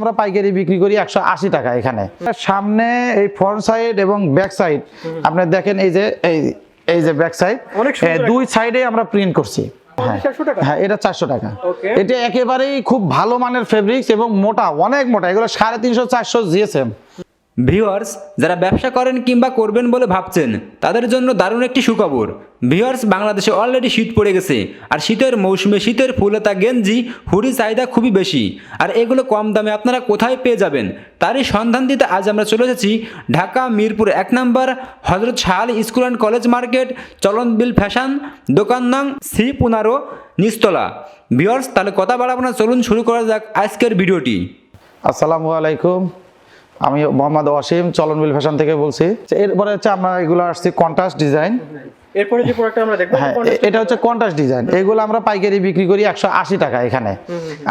আমরা পাইকারি বিক্রি করি একশো আশি টাকা এখানে। সামনে এই ফ্রন্ট সাইড এবং ব্যাক সাইড আপনি দেখেন এই যে এই এই যে ব্যাক সাইড দুই সাইডে আমরা প্রিন্ট করছি। হ্যাঁ টাকা? হ্যাঁ এটা চারশো টাকা। এটা একেবারেই খুব ভালো মানের ফেব্রিক্স এবং মোটা অনেক মোটা এগুলো সাড়ে তিনশো চারশো জিএসএম ভিউয়ার্স যারা ব্যবসা করেন কিংবা করবেন বলে ভাবছেন, তাদের জন্য দারুণ একটি সুখবর। ভিওয়ার্স বাংলাদেশে অলরেডি শীত পড়ে গেছে, আর শীতের মৌসুমে শীতের ফুলতা গেঞ্জি, হুডি চাহিদা খুবই বেশি। আর এগুলো কম দামে আপনারা কোথায় পেয়ে যাবেন? তারই সন্ধান দিতে আজ আমরা চলে এসেছি ঢাকা, মিরপুর এক নম্বর, Hazrat Shah school and college market Chalan Beel fashion, দোকান নং সি পুনারো নিস্তলা ভিওয়ার্স তাহলে কথা বাড়াবো না, চলুন শুরু করা যাক আজকের ভিডিওটি। আসসালামু আলাইকুম। আমি মোহাম্মদ ওয়াসিম চলনবিল ফ্যাশন থেকে বলছি। এরপরে হচ্ছে আমরা এগুলো আসছি কন্ট্রাস্ট ডিজাইন এরপরে যে প্রোডাক্টটা আমরা দেখব হ্যাঁ এটা হচ্ছে কন্ট্রাস্ট ডিজাইন এগুলো আমরা পাইকারি বিক্রি করি একশো আশি টাকা এখানে।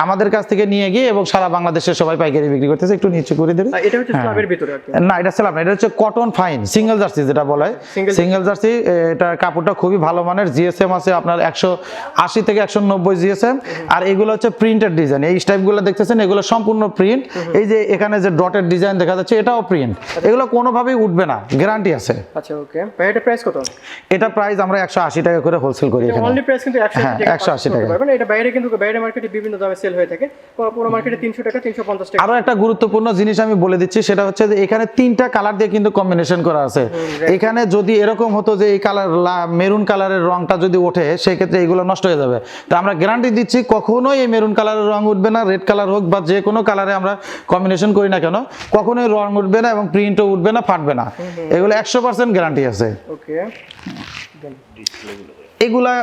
আমাদের কাছ থেকে নিয়ে গিয়ে এবং সারা বাংলাদেশের সবাই পাইকারি বিক্রি করতেছে। একটু নিচে করে দেবে এটা হচ্ছে স্ল্যাবের ভিতরে না এটা না এটা হচ্ছে কটন ফাইন সিঙ্গেল জার্সি যেটা বলে। Single jersey. এটা কাপড়টা খুবই ভালো মানের। জিএসএম আছে আপনার একশো আশি থেকে একশো নব্বই জিএসএম আর এগুলো হচ্ছে প্রিন্টেড ডিজাইন এই স্টাইপগুলো দেখতেছেন এগুলো সম্পূর্ণ প্রিন্ট এই যে এখানে যে ডটের ডিজাইন দেখা যাচ্ছে এটাও প্রিন্ট এগুলো কোনোভাবেই উঠবে না গ্যারান্টি আছে। আচ্ছা ওকে এটা প্রাইস কত? এটা প্রাইস আমরা একশো আশি টাকা করে হোলসেল করি এখানে। অনলি প্রাইস কিন্তু 180 হ্যাঁ, টাকা 180 এটা বাইরে কিন্তু বাইরে মার্কেটে বিভিন্ন দামে সেল হয়ে থাকে। পুরো- মার্কেটে 300 টাকা 350 টাকা। আরও একটা গুরুত্বপূর্ণ জিনিস আমি বলে দিচ্ছি সেটা হচ্ছে যে এখানে তিনটা কালার দিয়ে কিন্তু কম্বিনেশন করা আছে। এখানে যদি এরকম হতো যে এই কালার মেরুন কালারের রংটা যদি ওঠে সেক্ষেত্রে এগুলো নষ্ট হয়ে যাবে। তো আমরা গ্যারান্টি দিচ্ছি কখনোই এই মেরুন কালারের রং উঠবে না রেড কালার হোক বা যে কোনো কালারে আমরা কম্বিনেশন করি না কেন কখনোই রং উঠবে না এবং প্রিন্টও উঠবে না ফাটবে না। এগুলো একশো পার্সেন্ট গ্যারান্টি আছে। ওকে এগুলা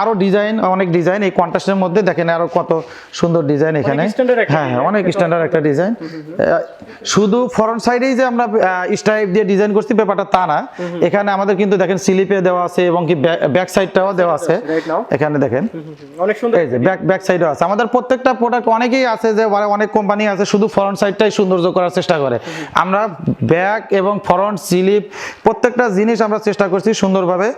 আরও ডিজাইন অনেক ডিজাইন এই কন্ট্রাস্টের মধ্যে দেখেন আরও কত সুন্দর ডিজাইন এখানে। হ্যাঁ হ্যাঁ অনেক স্ট্যান্ডার্ড একটা ডিজাইন শুধু ফ্রন্ট সাইডেই যে আমরা স্টাইপ দিয়ে ডিজাইন করছি ব্যাপারটা তা না। এখানে আমাদের কিন্তু দেখেন স্লিপে দেওয়া আছে এবং কি ব্যাক সাইডটাও দেওয়া আছে। এখানে দেখেন। অনেক সুন্দর। এই যে ব্যাক ব্যাক সাইডও আছে। আমাদের প্রত্যেকটা প্রোডাক্ট অনেকেই আছে যে অনেক কোম্পানি আছে শুধু ফ্রন্ট সাইডটাই সৌন্দর্য করার চেষ্টা করে। আমরা ব্যাক এবং ফ্রন্ট স্লিপ প্রত্যেকটা জিনিস আমরা চেষ্টা করছি সুন্দরভাবে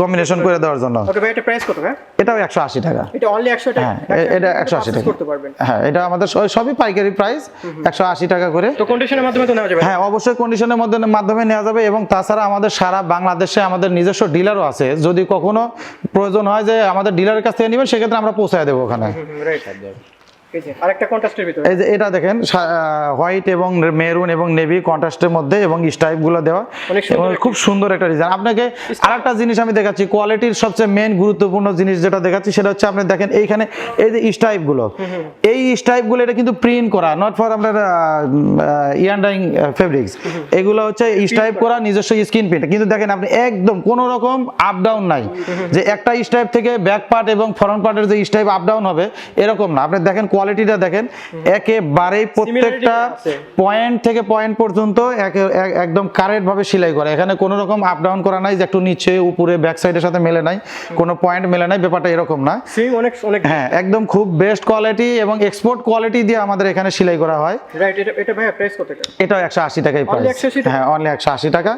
কম্বিনেশন করে দেওয়ার জন্য। ওকে ভাই এটা প্রাইস কত? ভাই এটাও একশো আশি টাকা। এটা অনলি 100 টাকা হ্যাঁ এটা একশো আশি টাকা। করতে পারবেন। হ্যাঁ এটা আমাদের সবই পাইকারি প্রাইস একশো আশি টাকা করে। তো কন্ডিশনের মাধ্যমে তো নেওয়া যাবে হ্যাঁ অবশ্যই কন্ডিশনের মধ্যে মাধ্যমে নেওয়া যাবে এবং তাছাড়া আমাদের সারা বাংলাদেশে আমাদের নিজস্ব ডিলারও আছে। যদি কখনো প্রয়োজন হয় যে আমাদের ডিলারের কাছ থেকে নেবেন সেক্ষেত্রে আমরা পৌঁছায় দেবো ওখানে। রাইট এই যে এটা দেখেন হোয়াইট এবং মেরুন এবং নেভি কন্ট্রাস্টের মধ্যে এবং স্টাইপগুলো দেওয়া। খুব সুন্দর একটা ডিজাইন আপনাকে আরেকটা জিনিস আমি দেখাচ্ছি কোয়ালিটির সবচেয়ে মেন গুরুত্বপূর্ণ জিনিস যেটা দেখাচ্ছি সেটা হচ্ছে আপনি দেখেন এইখানে এই যে স্টাইপগুলো এই স্টাইপগুলো এটা কিন্তু প্রিন্ট করা নট ফর আপনার ইয়ান্ডাইং ফেব্রিক্স এগুলো হচ্ছে স্টাইপ করা। নিজস্ব স্কিন প্রিন্ট কিন্তু দেখেন আপনি একদম কোনো রকম আপ ডাউন নাই। যে একটা স্টাইপ থেকে ব্যাক পার্ট এবং ফ্রন্ট পার্টের যে স্টাইপ আপ ডাউন হবে এরকম না। আপনি দেখেন কোয়ালিটিটা দেখেন একেবারেই প্রত্যেকটা পয়েন্ট থেকে পয়েন্ট পর্যন্ত একদম কারেক্ট ভাবে সেলাই করা। এখানে কোনো রকম আপ ডাউন করা নাই যে একটু নিচে উপরে ব্যাক সাইডের সাথে মেলে নাই কোনো পয়েন্ট মেলে নাই ব্যাপারটা এরকম না। অনেক অনেক হ্যাঁ একদম খুব বেস্ট কোয়ালিটি এবং এক্সপোর্ট কোয়ালিটি দিয়ে আমাদের এখানে সেলাই করা হয়। রাইট এটা এটা ভাই প্রাইস কত এটা? একশো আশি টাকাই প্রাইস হ্যাঁ অনলি একশো আশি টাকা।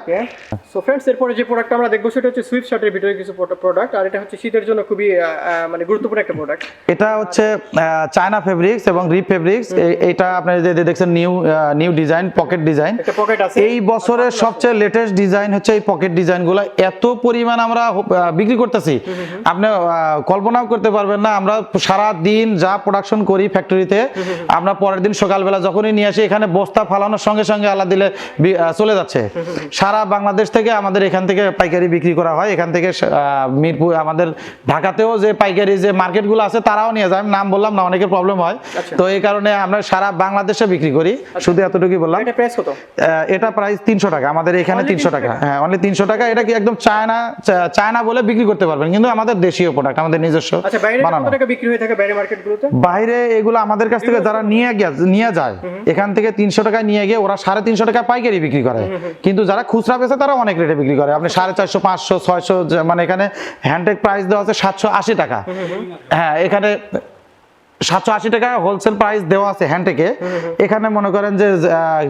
সো ফ্রেন্ডস এরপরে যে প্রোডাক্ট আমরা দেখব সেটা হচ্ছে সুইফট শার্টের ভিতরে কিছু প্রোডাক্ট আর এটা হচ্ছে শীতের জন্য খুবই আহ, আহ, মানে গুরুত্বপূর্ণ একটা প্রোডাক্ট এটা হচ্ছে চায়না ফেব্রিক্স এবং রিপ ফেব্রিক্স এটা আপনারা যে দেখছেন new new design pocket design এই বছরের সবচেয়ে লেটেস্ট ডিজাইন হচ্ছে এই পকেট ডিজাইনগুলো এত পরিমাণ আমরা বিক্রি করতেছি। আপনি কল্পনাও করতে পারবেন না। আমরা সারা দিন যা প্রোডাকশন করি ফ্যাক্টরিতে আমরা পরের দিন সকালবেলা যখনই নিয়ে আসি এখানে বস্তা ফালানোর সঙ্গে সঙ্গে আল্লাহ দিলে চলে যাচ্ছে। সারা বাংলাদেশ থেকে আমাদের এখান থেকে পাইকারি বিক্রি করা হয়। এখান থেকে মিরপুর আমাদের ঢাকাতেও যে পাইকারি যে মার্কেটগুলো আছে তারাও নিয়ে যায়। আমি নাম বললাম না অনেকের প্রবলেম হয়। তো এই কারণে আমরা সারা বাংলাদেশে বিক্রি করি। শুধু এতটুকুই বললাম। এটা প্রাইস কত? এটা প্রাইস তিনশো টাকা। আমাদের এখানে তিনশো 300 টাকা। হ্যাঁ অনলি তিনশো টাকা। এটা কি একদম চায়না চায়না বলে বিক্রি করতে পারবেন। কিন্তু আমাদের দেশীয় প্রোডাক্ট আমাদের নিজস্ব আচ্ছা বাইরে বানানো। কত টাকা বিক্রি হয়ে থাকে বাইরে মার্কেটগুলোতে? বাইরে এগুলো আমাদের কাছ থেকে যারা নিয়ে গিয়ে নিয়ে যায় এখান থেকে তিনশো টাকায় নিয়ে গিয়ে ওরা সাড়ে তিনশো টাকা পাইকারি বিক্রি করে। কিন্তু যারা খুচরা বেচে তারা অনেক রেটে বিক্রি করে। আপনি সাড়ে চারশো পাঁচশো ছয়শো মানে এখানে হ্যান্ডটেক প্রাইস দেওয়া আছে সাতশো আশি টাকা। হ্যাঁ এখানে সাতশো আশি টাকা হোলসেল প্রাইস দেওয়া আছে হ্যান্ডেকে এখানে মনে করেন যে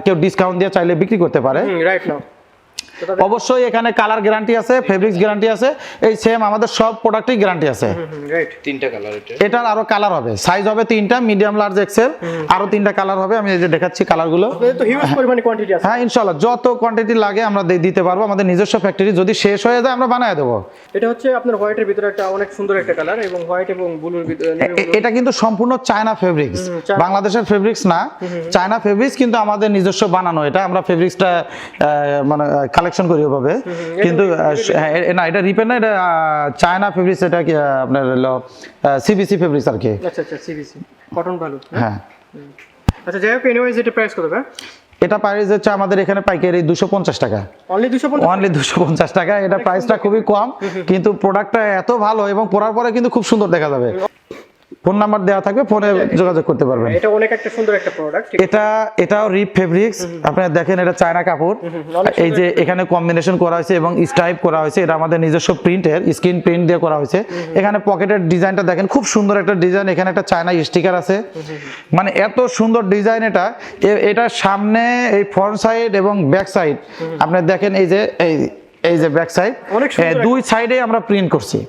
কেউ ডিসকাউন্ট দিয়ে চাইলে বিক্রি করতে পারে। রাইট নাও অবশ্যই এখানে কালার গ্যারান্টি আছে ফেব্রিক্স গ্যারান্টি আছে। এই সেম আমাদের সব প্রোডাক্টই গ্যারান্টি আছে। রাইট তিনটা কালার এটা। এটার আরও কালার হবে। সাইজ হবে তিনটা মিডিয়াম লার্জ এক্সেল আরও তিনটা কালার হবে। আমি এই যে দেখাচ্ছি কালারগুলো। আপনাদের তো হিউজ পরিমাণে কোয়ান্টিটি আছে। হ্যাঁ ইনশাল্লাহ যত কোয়ান্টিটি লাগে আমরা দিয়ে দিতে পারব। আমাদের নিজস্ব ফ্যাক্টরি যদি শেষ হয়ে যায় আমরা বানায় দেবো। এটা হচ্ছে আপনার হোয়াইটের ভিতরে একটা অনেক সুন্দর একটা কালার এবং হোয়াইট এবং ব্লুর ভিতরে এটা কিন্তু সম্পূর্ণ চায়না ফেব্রিক্স বাংলাদেশের ফেব্রিক্স না। চায়না ফেব্রিক্স কিন্তু আমাদের নিজস্ব বানানো। এটা আমরা ফেব্রিক্সটা মানে কালেকশন করি ওভাবে। কিন্তু হ্যাঁ, না এটা রিপেন না এটা চায়না ফেব্রিক্স এটা কি আপনার হলো সিবিসি ফেব্রিক্স আর কি। আচ্ছা আচ্ছা সিবিসি কটন ভালো হ্যাঁ? আচ্ছা যাই হোক এনিওয়াইজ এটা প্রাইস কত ভাই? এটা প্রাইস হচ্ছে আমাদের এখানে পাইকারি দুশো পঞ্চাশ টাকা। অনলি দুশো পঞ্চাশ টাকা? এটা প্রাইসটা খুবই কম কিন্তু প্রোডাক্টটা এত ভালো এবং পরার পরে কিন্তু খুব সুন্দর দেখা যাবে। ফোন নাম্বার দেওয়া থাকবে ফোনে যোগাযোগ করতে পারবেন। এটা অনেক একটা সুন্দর একটা প্রোডাক্ট এটা এটাও রিপ ফেব্রিক্স আপনারা দেখেন এটা চায়না কাপড়। এই যে এখানে কম্বিনেশন করা হয়েছে এবং স্টাইপ করা হয়েছে এটা আমাদের নিজস্ব প্রিন্টের স্ক্রিন প্রিন্ট দিয়ে করা হয়েছে। এখানে পকেটের ডিজাইনটা দেখেন খুব সুন্দর একটা ডিজাইন এখানে একটা চায়না স্টিকার আছে। মানে এত সুন্দর ডিজাইন এটা। এ- এটার সামনে এই ফ্রন্ট সাইড এবং ব্যাক সাইড আপনি দেখেন এই যে এই এই যে ব্যাক সাইড দুই সাইডে আমরা প্রিন্ট করছি।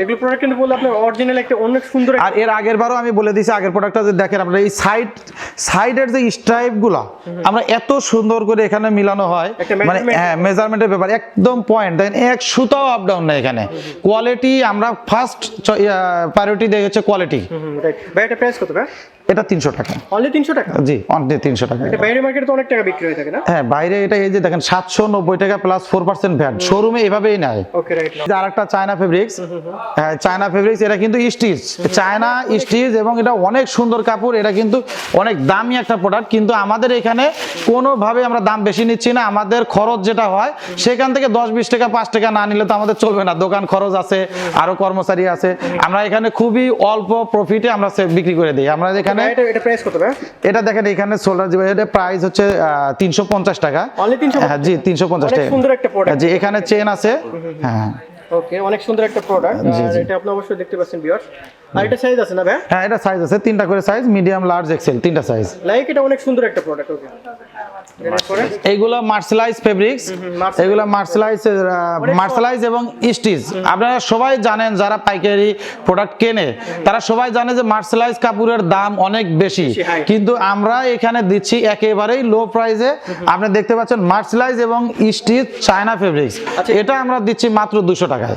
এগুলো প্রোডাক্ট কিন্তু বলে আপনার অরিজিনাল একটা অনেক সুন্দর আর এর আগের বারও আমি বলে দিয়েছি আগের প্রোডাক্টটা যে দেখেন আপনার এই সাইড সাইডের যে স্ট্রাইপগুলা আমরা এত সুন্দর করে এখানে মিলানো হয়। মানে হ্যাঁ মেজারমেন্টের ব্যাপার একদম পয়েন্ট দেখেন এক সুতাও আপ ডাউন না এখানে। কোয়ালিটি আমরা ফার্স্ট প্রায়োরিটি দেই হচ্ছে কোয়ালিটি ভাই এটা প্রাইস কত ভাই? এটা তিনশো টাকা। অনলি তিনশো টাকা? জি অনলি তিনশো টাকা বাইরে মার্কেটে তো অনেক টাকা বিক্রি হয়ে থাকে না? হ্যাঁ বাইরে এটা এই যে দেখেন সাতশো নব্বই টাকা প্লাস ফোর পার্সেন্ট ভ্যাট শোরুমে এভাবেই নেয়। আর একটা চায়না ফেব্রিক্স হ্যাঁ চায়না ফেব্রিক্স এটা কিন্তু স্টিচ চায়না স্টিচ এবং এটা অনেক সুন্দর কাপড় এটা কিন্তু অনেক দামি একটা প্রোডাক্ট কিন্তু আমাদের এখানে কোনোভাবে আমরা দাম বেশি নিচ্ছি না। আমাদের খরচ যেটা হয় সেখান থেকে দশ বিশ টাকা পাঁচ টাকা না নিলে তো আমাদের চলবে না। দোকান খরচ আছে আরও কর্মচারী আছে। আমরা এখানে খুবই অল্প প্রফিটে আমরা বিক্রি করে দিই। আমরা এখানে এটা এটা প্রাইস কত ভাই? এটা দেখেন এখানে সোলার এটা প্রাইস হচ্ছে তিনশো পঞ্চাশ টাকা। অনলি 350 হ্যাঁ জি তিনশো পঞ্চাশ অনেক টাকা। সুন্দর একটা প্রোডাক্ট জি এখানে চেন আছে। হ্যাঁ। ওকে অনেক সুন্দর একটা প্রোডাক্ট আর এটা আপনি অবশ্যই দেখতে পাচ্ছেন ভিউয়ার্স আর এটা সাইজ আছে না ভাই? হ্যাঁ এটা সাইজ আছে তিনটা করে সাইজ মিডিয়াম লার্জ এক্সেল তিনটা সাইজ লাইক এটা অনেক সুন্দর একটা প্রোডাক্ট ওকে এইগুলো মার্সেলাইজ ফেব্রিক্স এগুলো মার্সেলাইজ মার্সেলাইজ এবং স্টিচ আপনারা সবাই জানেন যারা পাইকারি প্রোডাক্ট কেনে তারা সবাই জানে যে মার্সেলাইজ কাপড়ের দাম অনেক বেশি। কিন্তু আমরা এখানে দিচ্ছি একেবারেই লো প্রাইসে আপনি দেখতে পাচ্ছেন মার্সেলাইজ এবং স্টিচ চায়না ফেব্রিক্স আচ্ছা। এটা আমরা দিচ্ছি মাত্র দুশো টাকায়।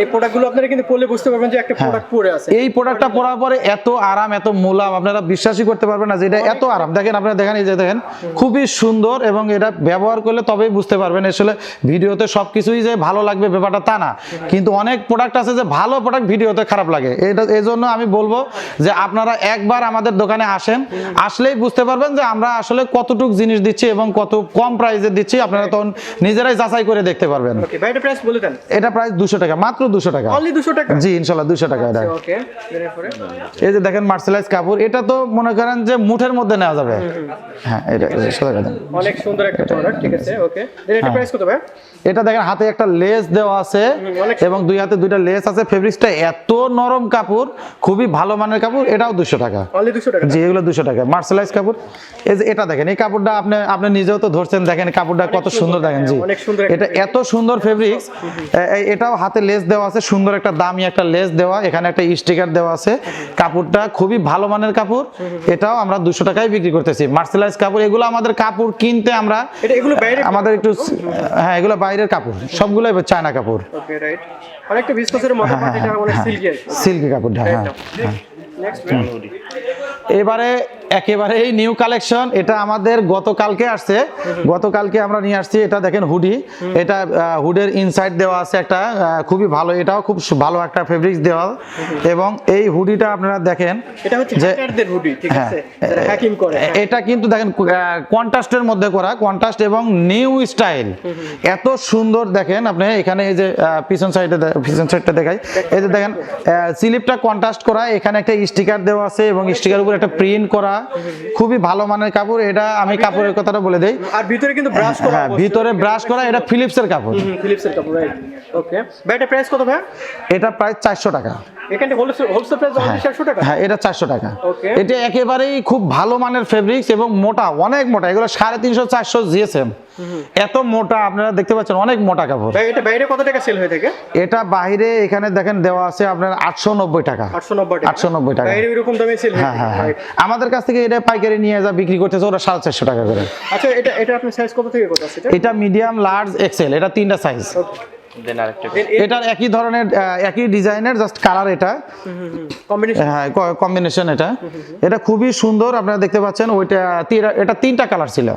এই প্রোডাক্টগুলো আপনারা কিন্তু পরলে বুঝতে পারবেন যে একটা হ্যাঁ। প্রোডাক্ট পরে আছে। এই প্রোডাক্টটা পরার পরে এত আরাম এত মুলাম আপনারা বিশ্বাসই করতে পারবেন না যে এটা এত আরাম। দেখেন আপনারা দেখেন এই যে দেখেন খুবই সুন্দর এবং এটা ব্যবহার করলে তবেই বুঝতে পারবেন আসলে ভিডিওতে সবকিছুই যে ভালো লাগবে ব্যাপারটা তা না। কিন্তু অনেক প্রোডাক্ট আছে যে ভালো প্রোডাক্ট ভিডিওতে খারাপ লাগে। এটা এই জন্য আমি বলব যে আপনারা একবার আমাদের দোকানে আসেন আসলেই বুঝতে পারবেন যে আমরা আসলে কতটুক জিনিস দিচ্ছি এবং কত কম প্রাইসে দিচ্ছি। আপনারা তখন নিজেরাই যাচাই করে দেখতে পারবেন। এটা প্রাইস দুশো টাকা মাত্র দুশো টাকা। অনলি 200 টাকা? জি ইনশাল্লাহ দুশো টাকা এটা। এই যে দেখেন মার্সেলাইজ কাপড় এটা তো মনে করেন যে মুঠের মধ্যে নেওয়া যাবে। হ্যাঁ এটা। এটা অনেক সুন্দর একটা প্রোডাক্ট ঠিক আছে ওকে এটা প্রাইস কত ভাই এটা দেখেন হাতে একটা লেস দেওয়া আছে এবং দুই হাতে দুইটা লেস আছে। ফেব্রিক্সটা এত নরম কাপড় খুবই ভালো মানের কাপড় এটাও দুশো টাকা। অনলি 200 টাকা? জি এগুলো দুশো টাকা। মার্সেলাইজ কাপড়। এই যে এটা দেখেন এই কাপড়টা আপনি আপনি নিজেও তো ধরছেন দেখেন কাপড়টা কত সুন্দর দেখেন জি। অনেক সুন্দর এটা এত সুন্দর ফেব্রিক্স এটাও হাতে লেস দেওয়া আছে সুন্দর একটা দামি একটা লেস দেওয়া এখানে একটা স্টিকার দেওয়া আছে। কাপড়টা খুবই ভালো মানের কাপড় এটাও আমরা দুশো টাকায় বিক্রি করতেছি। মার্সেলাইজ কাপড় এগুলো আমাদের কাপড় কিনতে আমরা এটা এগুলো বাইরে আমাদের একটু হ্যাঁ এগুলো বাইরের কাপড়। সবগুলোই চায়না কাপড়। ওকে রাইট অনেকটা বিস্কসের মতো সিল্কি কাপড় সিল্কি হ্যাঁ নেক্সট এবারে একেবারে এই নিউ কালেকশন এটা আমাদের গতকালকে আসছে। গতকালকে আমরা নিয়ে আসছি এটা দেখেন হুডি এটা হুডের ইনসাইড দেওয়া আছে একটা খুবই ভালো। এটাও খুব ভালো একটা ফেব্রিক্স দেওয়া। এবং এই হুডিটা আপনারা দেখেন এটা যে হ্যাঁ। এটা কিন্তু দেখেন কন্ট্রাস্টের মধ্যে করা কন্ট্রাস্ট এবং নিউ স্টাইল এত সুন্দর দেখেন আপনি এখানে এই যে পিছন সাইডে পিছন সাইডটা দেখাই। এই যে দেখেন স্লিপটা কন্ট্রাস্ট করা এখানে একটা স্টিকার দেওয়া আছে এবং স্টিকার উপর একটা প্রিন্ট করা। খুবই ভালো মানের কাপড় এটা আমি কাপড়ের কথাটা বলে দেই। আর ভিতরে কিন্তু ব্রাশ করা হ্যাঁ ভিতরে ব্রাশ করা এটা ফিলিপসের কাপড়। ফিলিপসের কাপড় রাইট ওকে ভাই এটা প্রাইস কত ভাই? এটা প্রাইস 400 টাকা। এখানে হোলসেল হোলসেল প্রাইস অনলি 400 টাকা? হ্যাঁ এটা চারশো টাকা। ওকে এটা একেবারেই খুব ভালো মানের ফেব্রিক্স এবং মোটা অনেক মোটা। এগুলো সাড়ে তিনশো চারশো জিএসএম এত মোটা আপনারা দেখতে পাচ্ছেন অনেক মোটা কাপড়। এটা বাইরে কত টাকা সেল হয়ে থাকে? এটা বাইরে এখানে দেখেন দেওয়া আছে আপনার আটশো নব্বই টাকা। 890 নব্বই 890 টাকা। বাইরে এরকম দামে সেল হয়ে হ্যাঁ হ্যাঁ আমাদের কাছ থেকে এটা পাইকারি নিয়ে যা বিক্রি করতেছে ওরা সাড়ে চারশো টাকা করে। আচ্ছা এটা এটা আপনার সাইজ কত থেকে কত আছে এটা? মিডিয়াম লার্জ এক্সেল এটা তিনটা সাইজ এটার একই ধরনের একই ডিজাইনের জাস্ট কালার এটা। কম্বিনেশন হ্যাঁ কম্বিনেশন এটা। এটা খুবই সুন্দর আপনারা দেখতে পাচ্ছেন ওইটা এটা তিনটা কালার ছিল।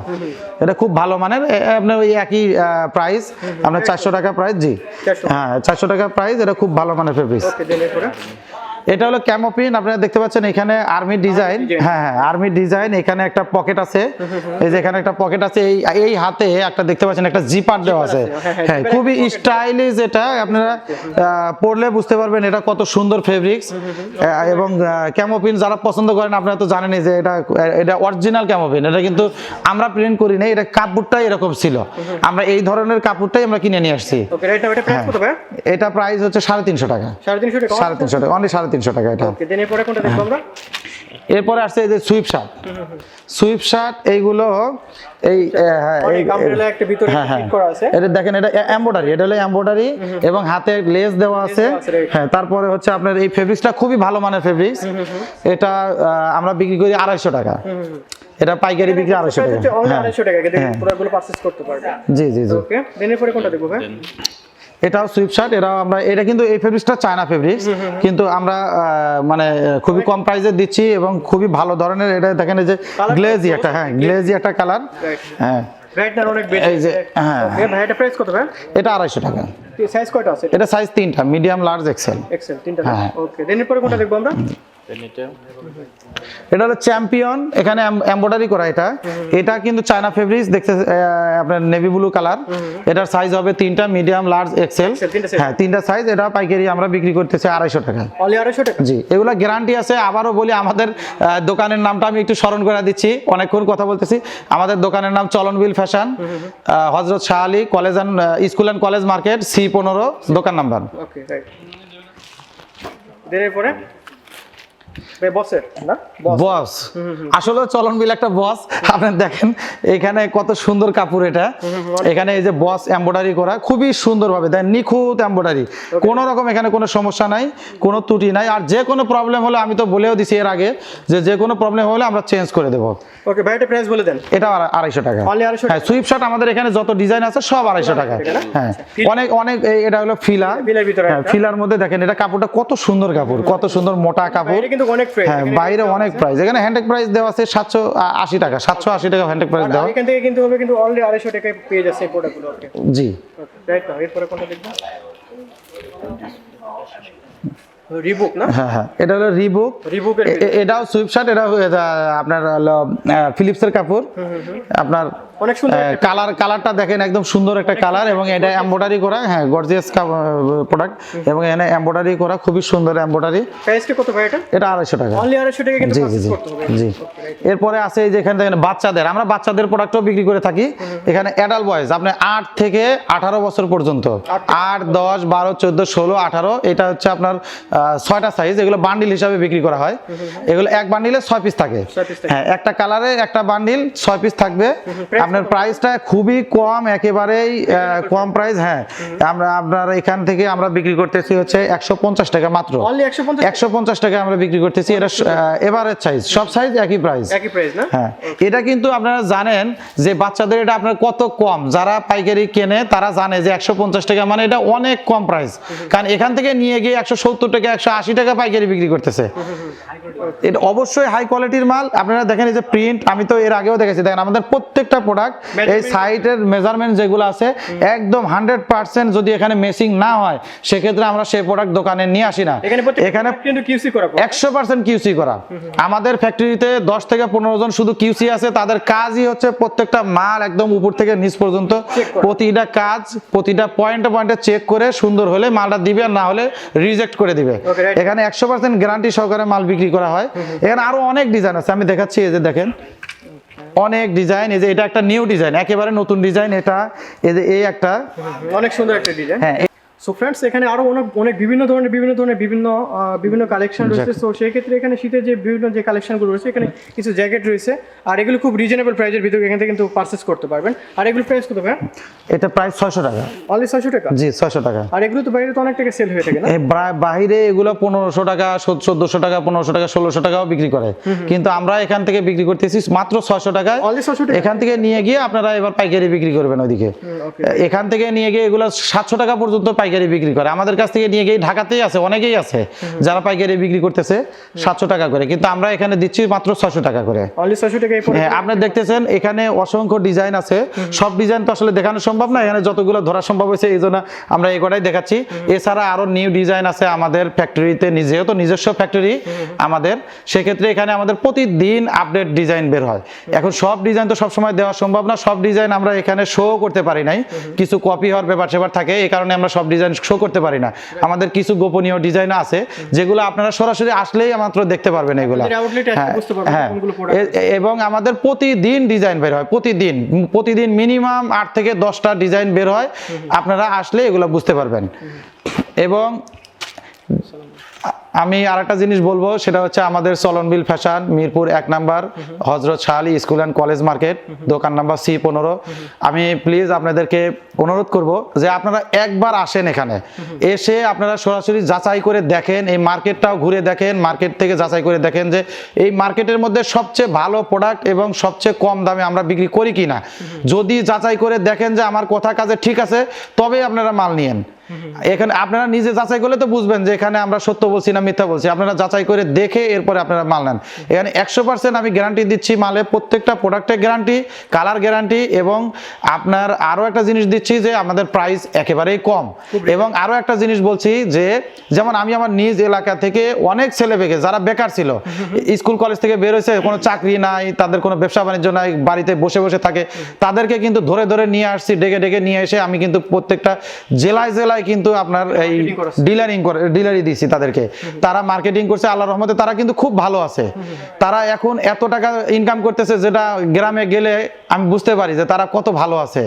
এটা খুব ভালো মানের আপনার ওই একই প্রাইস আপনার চারশো টাকা প্রাইস জি। হ্যাঁ চারশো টাকা প্রাইস এটা খুব ভালো মানের ফেব্রিক্স ওকে দেন এরপরে? এটা হলো ক্যামোপিন আপনারা দেখতে পাচ্ছেন এখানে আর্মি ডিজাইন হ্যাঁ হ্যাঁ আর্মি ডিজাইন এখানে একটা পকেট আছে। এই যে এখানে একটা পকেট আছে এই এই হাতে একটা দেখতে পাচ্ছেন একটা জিপার দেওয়া আছে। হ্যাঁ, হ্যাঁ, হ্যাঁ খুবই স্টাইলিশ এটা আপনারা পরলে বুঝতে পারবেন এটা কত সুন্দর ফেব্রিক্স এবং ক্যামোপিন যারা পছন্দ করেন আপনারা তো জানেনই যে এটা এটা অরিজিনাল ক্যামোপিন এটা কিন্তু আমরা প্রিন্ট করি না এটা কাপড়টাই এরকম ছিল। আমরা এই ধরনের কাপড়টাই আমরা কিনে নিয়ে আসছি। এটা প্রাইস প্রাইস হচ্ছে সাড়ে তিনশো টাকা। 350 টাকা। সাড়ে তিনশো টাকা অনলি সাড়ে তিনশো টাকা এটা। ওকে এরপরে কোনটা দেখব আমরা? এরপরে আসছে এই যে সুইপ শার্ট সুইপ শার্ট এইগুলো এই হ্যাঁ, ভিতরে হ্যাঁ হ্যাঁ। আছে। এটা দেখেন এটা এমব্রয়ডারি এটা হলো এমব্রয়ডারি এবং হাতে লেস দেওয়া আছে. হ্যাঁ তারপরে হচ্ছে আপনার এই ফেব্রিক্সটা খুবই ভালো মানের ফেব্রিক্স এটা আমরা বিক্রি করি আড়াইশো টাকা। এটা পাইকারি বিক্রি আড়াইশো টাকা। হচ্ছে অনলি হ্যাঁ 250 টাকা কিন্তু হ্যাঁ। পুরোগুলো পারচেজ করতে পারবে। জি জি জি। ওকে কোনটা দেখব ভাই? এটাও সুইপ শার্ট এটাও আমরা এটা কিন্তু এই ফেব্রিক্সটা চায়না ফেব্রিক্স কিন্তু আমরা মানে খুবই কম প্রাইসে দিচ্ছি এবং খুবই ভালো ধরনের এটা দেখেন এই যে গ্লেজি একটা হ্যাঁ গ্লেজি একটা কালার হ্যাঁ। হ্যাঁ। ভাই? এটা আড়াইশো টাকা। সাইজ কয়টা আছে? এটা সাইজ তিনটা মিডিয়াম লার্জ এক্সেল এক্সেল তিনটা। হ্যাঁ। ওকে দেন এরপরে কোনটা দেখব আমরা? এটা হলো চ্যাম্পিয়ন এখানে এমব্রয়ডারি করা এটা। এটা কিন্তু চায়না ফেব্রিক্স দেখতে আপনার নেভি ব্লু কালার এটার সাইজ হবে তিনটা মিডিয়াম লার্জ এক্সেল। হ্যাঁ তিনটা সাইজ এটা পাইকারি আমরা বিক্রি করতেছি আড়াইশো টাকা 250 টাকা? জি এগুলো গ্যারান্টি আছে। আবারও বলি আমাদের দোকানের নামটা আমি একটু স্মরণ করে দিচ্ছি। অনেকক্ষণ কথা বলতেছি। আমাদের দোকানের নাম Chalan Beel fashion Hazrat Shah Ali college and school and college market C পনেরো দোকান নাম্বার। ওকে রাইট দেন এরপরে ভাই বসের না বস। আসলে চলন বিল একটা বস। আপনি দেখেন এখানে কত সুন্দর কাপড় এটা। এখানে এই যে বস এমব্রয়ডারি করা খুবই সুন্দরভাবে। দেন নিখুঁত এমব্রয়ডারি। কোনো রকম এখানে কোনো সমস্যা নাই কোনো ত্রুটি নাই। আর যে কোনো প্রবলেম হলে আমি তো বলেও দিছি এর আগে যে যে কোনো প্রবলেম হলে আমরা চেঞ্জ করে দেবো। ওকে ভাই এটা প্রাইস বলে দেন। এটা আড়াইশো টাকা। Only 250 হ্যাঁ সুইপ শার্ট আমাদের এখানে যত ডিজাইন আছে সব আড়াইশো টাকা। হ্যাঁ। অনেক অনেক এটা হলো ফিলা ফিলার ভিতরে হ্যাঁ ফিলার মধ্যে দেখেন এটা কাপড়টা কত সুন্দর কাপড় কত সুন্দর মোটা কাপড়। কিন্তু অনেক প্রাইস হ্যাঁ বাইরে অনেক প্রাইস এখানে হ্যান্ডেক প্রাইস দেওয়া আছে সাতশো আশি টাকা সাতশো আশি টাকা হ্যান্ডেক প্রাইস দেওয়া। এখান থেকে কিন্তু হবে কিন্তু অনলি 250 টাকায় পেয়ে যাচ্ছে এই প্রোডাক্টগুলো ওকে জি। রাইট এরপরে কোনটা দেখব? রিবুক না? হ্যাঁ হ্যাঁ এটা হলো রিবুক রিবুকের এটাও সুইপ শার্ট এটা এটা আপনার হলো ফিলিপসের কাপড়। আপনার অনেক সুন্দর কালার কালারটা দেখেন একদম সুন্দর একটা কালার এবং এটা এমব্রয়ডারি করা হ্যাঁ গর্জিয়াস প্রোডাক্ট এবং এখানে এমব্রয়ডারি করা খুবই সুন্দর এমব্রয়ডারি প্রাইসটা কত ভাই এটা? এটা আড়াইশো টাকা। অনলি 250 টাকা কিন্তু পারচেজ করতে হবে। জি। এরপরে আছে এই যে এখানে দেখেন বাচ্চাদের আমরা বাচ্চাদের প্রোডাক্টও বিক্রি করে থাকি। এখানে অ্যাডাল্ট বয়স আপনি আট থেকে আঠারো বছর পর্যন্ত আট দশ বারো চোদ্দ ষোলো আঠারো এটা হচ্ছে আপনার আহ, ছয়টা সাইজ এগুলো বান্ডিল হিসাবে বিক্রি করা হয়। এগুলো এক বান্ডিলে ছয় পিস থাকে। হ্যাঁ একটা কালারে একটা বান্ডিল ছয় পিস থাকবে। আপনার প্রাইসটা খুবই কম একেবারেই কম প্রাইস হ্যাঁ। আমরা আপনার এখান থেকে আমরা বিক্রি করতেছি হচ্ছে একশো পঞ্চাশ টাকা মাত্র। অনলি 150 একশো পঞ্চাশ টাকা আমরা বিক্রি করতেছি এটা এভারেজ সাইজ সব সাইজ একই প্রাইস একই প্রাইস না? হ্যাঁ। এটা কিন্তু আপনারা জানেন যে বাচ্চাদের এটা আপনার কত কম যারা পাইকারি কেনে তারা জানে যে একশো পঞ্চাশ টাকা মানে এটা অনেক কম প্রাইস কারণ এখান থেকে নিয়ে গিয়ে একশো সত্তর টাকা একশো আশি টাকা পাইকারি বিক্রি করতেছে। এটা অবশ্যই হাই কোয়ালিটির মাল। আপনারা দেখেন এই যে প্রিন্ট আমি তো এর আগেও দেখেছি দেখেন আমাদের প্রত্যেকটা প্রোডাক্ট এই সাইটের মেজারমেন্ট যেগুলো আছে একদম হান্ড্রেড পার্সেন্ট যদি এখানে মেসিং না হয় সেক্ষেত্রে আমরা সেই প্রোডাক্ট দোকানে নিয়ে আসি না। এখানে। একশো পার্সেন্ট কিউসি করা। আমাদের ফ্যাক্টরিতে দশ থেকে পনেরো জন শুধু কিউসি আছে তাদের কাজই হচ্ছে প্রত্যেকটা মাল একদম উপর থেকে নিচ পর্যন্ত প্রতিটা কাজ প্রতিটা পয়েন্টে পয়েন্টে চেক করে সুন্দর হলে মালটা দিবে আর না হলে রিজেক্ট করে দিবে। এখানে একশো পার্সেন্ট গ্যারান্টি সহকারে মাল বিক্রি করা হয়। এখানে আরও অনেক ডিজাইন আছে আমি দেখাচ্ছি এই যে দেখেন। অনেক ডিজাইন এই যে এটা একটা নিউ ডিজাইন একেবারে নতুন ডিজাইন এটা এই যে এই একটা অনেক সুন্দর একটা ডিজাইন হ্যাঁ সো ফ্রেন্ডস এখানে আরও অনেক অনেক বিভিন্ন ধরনের বিভিন্ন ধরনের বিভিন্ন বিভিন্ন কালেকশন রয়েছে। সো সেই ক্ষেত্রে এখানে শীতের যে বিভিন্ন যে কালেকশনগুলো রয়েছে এখানে কিছু জ্যাকেট রয়েছে। আর এগুলো খুব রিজনেবল প্রাইসের ভিতরে এখান থেকে কিন্তু পারচেস করতে পারবেন। আর এগুলো প্রাইস কত ভাই এটা প্রায় ছয়শো টাকা। অনলি ছয়শো টাকা? জি ছয়শো টাকা। আর এগুলো তো বাইরে তো অনেক টাকা সেল হয়ে থাকে না? এই বা- বাহিরে এগুলো পনেরোশো টাকা চোদ্দশো টাকা পনেরোশো টাকা ষোলোশো টাকাও বিক্রি করে। কিন্তু আমরা এখান থেকে বিক্রি করতেছি মাত্র ছয়শো টাকায়। অনলি ছয়শো টাকা? এখান থেকে নিয়ে গিয়ে আপনারা এবার পাইকারি বিক্রি করবেন ওইদিকে। এখান থেকে নিয়ে গিয়ে এগুলো সাতশো টাকা পর্যন্ত পাইকারি বিক্রি করে। আমাদের কাছ থেকে নিয়ে গিয়ে ঢাকাতেই আছে অনেকেই আছে যারা পাইকারি বিক্রি করতেছে সাতশো টাকা করে। কিন্তু আমরা এখানে দিচ্ছি মাত্র ছয়শো টাকা করে। হ্যাঁ আপনি দেখতেছেন এখানে অসংখ্য ডিজাইন আছে। সব ডিজাইন তো আসলে দেখানো সম্ভব না এখানে যতগুলো ধরা সম্ভব হয়েছে এই জন্য আমরা এই কটাই দেখাচ্ছি। এছাড়া আরও নিউ ডিজাইন আছে আমাদের ফ্যাক্টরিতে যেহেতু নিজস্ব ফ্যাক্টরি আমাদের সেক্ষেত্রে এখানে আমাদের প্রতিদিন আপডেট ডিজাইন বের হয়। এখন সব ডিজাইন তো সবসময় দেওয়া সম্ভব না সব ডিজাইন আমরা এখানে শো করতে পারি নাই। কিছু কপি হওয়ার ব্যাপার সেবার থাকে এই কারণে আমরা সব ডিজাইন শো করতে পারি না। আমাদের কিছু গোপনীয় ডিজাইন আছে যেগুলো আপনারা সরাসরি আসলেই মাত্র দেখতে পারবেন এগুলা। হ্যাঁ, হ্যাঁ। এবং আমাদের প্রতিদিন ডিজাইন বের হয় প্রতিদিন। প্রতিদিন মিনিমাম আট থেকে দশটা ডিজাইন বের হয়। আপনারা আসলে এগুলো বুঝতে পারবেন। এবং আমি আরেকটা জিনিস বলব, সেটা হচ্ছে আমাদের চলনবিল ফ্যাশন, মিরপুর এক number, Hazrat Shah Ali school and college market, দোকান নাম্বার সি পনেরো। আমি প্লিজ আপনাদেরকে অনুরোধ করব যে আপনারা একবার আসেন এখানে। এসে আপনারা সরাসরি যাচাই করে দেখেন, এই মার্কেটটাও ঘুরে দেখেন, মার্কেট থেকে যাচাই করে দেখেন যে এই মার্কেটের মধ্যে সবচেয়ে ভালো প্রোডাক্ট এবং সবচেয়ে কম দামে আমরা বিক্রি করি কিনা। যদি যাচাই করে দেখেন যে আমার কথা কাজে ঠিক আছে, তবেই আপনারা মাল নিয়েন। এখানে আপনারা নিজে যাচাই করলে তো বুঝবেন যে এখানে আমরা সত্য বলছি না মিথ্যা বলছি। আপনারা যাচাই করে দেখে এরপরে আপনারা মাল নেন। এখানে একশো পার্সেন্ট আমি গ্যারান্টি দিচ্ছি মালে। প্রত্যেকটা প্রোডাক্টের গ্যারান্টি কালার গ্যারান্টি এবং আপনার আরও একটা জিনিস দিচ্ছি যে আমাদের প্রাইস একেবারেই কম। এবং আরও একটা জিনিস বলছি যে যেমন আমি আমার নিজ এলাকা থেকে অনেক ছেলে পেকে যারা বেকার ছিল স্কুল কলেজ থেকে বের হয়েছে কোনো চাকরি নাই তাদের কোনো ব্যবসা বাণিজ্য নাই বাড়িতে বসে বসে থাকে তাদেরকে কিন্তু ধরে ধরে নিয়ে আসছি ডেকে ডেকে নিয়ে এসে আমি কিন্তু প্রত্যেকটা জেলায় জেলায় কিন্তু আপনার এই ডিলারিং করে ডিলারি দিছি তাদেরকে। তারা মার্কেটিং করছে আল্লাহ রহমতে তারা কিন্তু খুব ভালো আছে। তারা এখন এত টাকা ইনকাম করতেছে যেটা গ্রামে গেলে আমি বুঝতে পারি যে তারা কত ভালো আছে।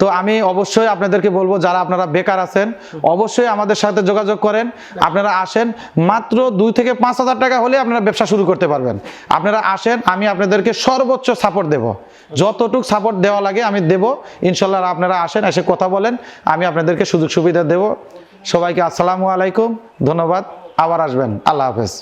তো আমি অবশ্যই আপনাদেরকে বলব যারা আপনারা বেকার আছেন অবশ্যই আমাদের সাথে যোগাযোগ করেন। আপনারা আসেন মাত্র দুই থেকে পাঁচ হাজার টাকা হলে আপনারা ব্যবসা শুরু করতে পারবেন। আপনারা আসেন আমি আপনাদেরকে সর্বোচ্চ সাপোর্ট দেব। যতটুক সাপোর্ট দেওয়া লাগে আমি দেব। ইনশাল্লাহ আপনারা আসেন এসে কথা বলেন। আমি আপনাদেরকে সুযোগ সুবিধা দেব। সবাইকে আসসালামু আলাইকুম। ধন্যবাদ। আবার আসবেন। আল্লাহ হাফেজ।